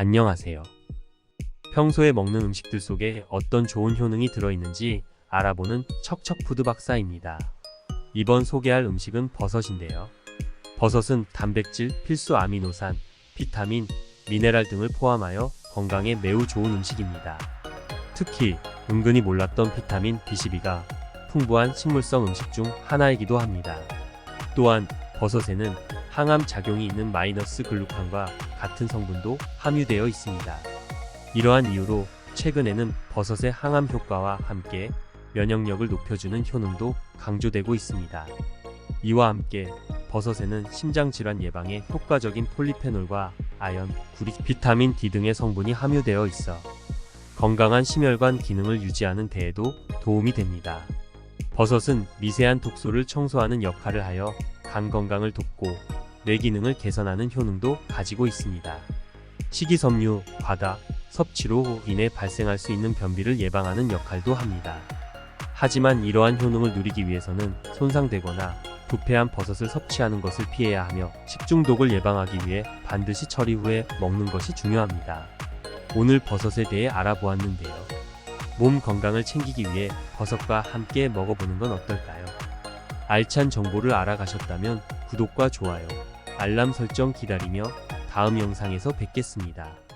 안녕하세요. 평소에 먹는 음식들 속에 어떤 좋은 효능이 들어있는지 알아보는 척척푸드 박사입니다. 이번 소개할 음식은 버섯인데요. 버섯은 단백질, 필수 아미노산, 비타민, 미네랄 등을 포함하여 건강에 매우 좋은 음식입니다. 특히 은근히 몰랐던 비타민 B12가 풍부한 식물성 음식 중 하나이기도 합니다. 또한 버섯에는 항암 작용이 있는 마이너스 글루칸과 같은 성분도 함유되어 있습니다. 이러한 이유로 최근에는 버섯의 항암 효과와 함께 면역력을 높여주는 효능도 강조되고 있습니다. 이와 함께 버섯에는 심장 질환 예방에 효과적인 폴리페놀과 아연, 구리, 비타민 D 등의 성분이 함유되어 있어 건강한 심혈관 기능을 유지하는 데에도 도움이 됩니다. 버섯은 미세한 독소를 청소하는 역할을 하여 간 건강을 돕고 뇌 기능을 개선하는 효능도 가지고 있습니다. 식이섬유, 과다, 섭취로 인해 발생할 수 있는 변비를 예방하는 역할도 합니다. 하지만 이러한 효능을 누리기 위해서는 손상되거나 부패한 버섯을 섭취하는 것을 피해야 하며 식중독을 예방하기 위해 반드시 처리 후에 먹는 것이 중요합니다. 오늘 버섯에 대해 알아보았는데요. 몸 건강을 챙기기 위해 버섯과 함께 먹어보는 건 어떨까요? 알찬 정보를 알아가셨다면 구독과 좋아요, 알람 설정 기다리며 다음 영상에서 뵙겠습니다.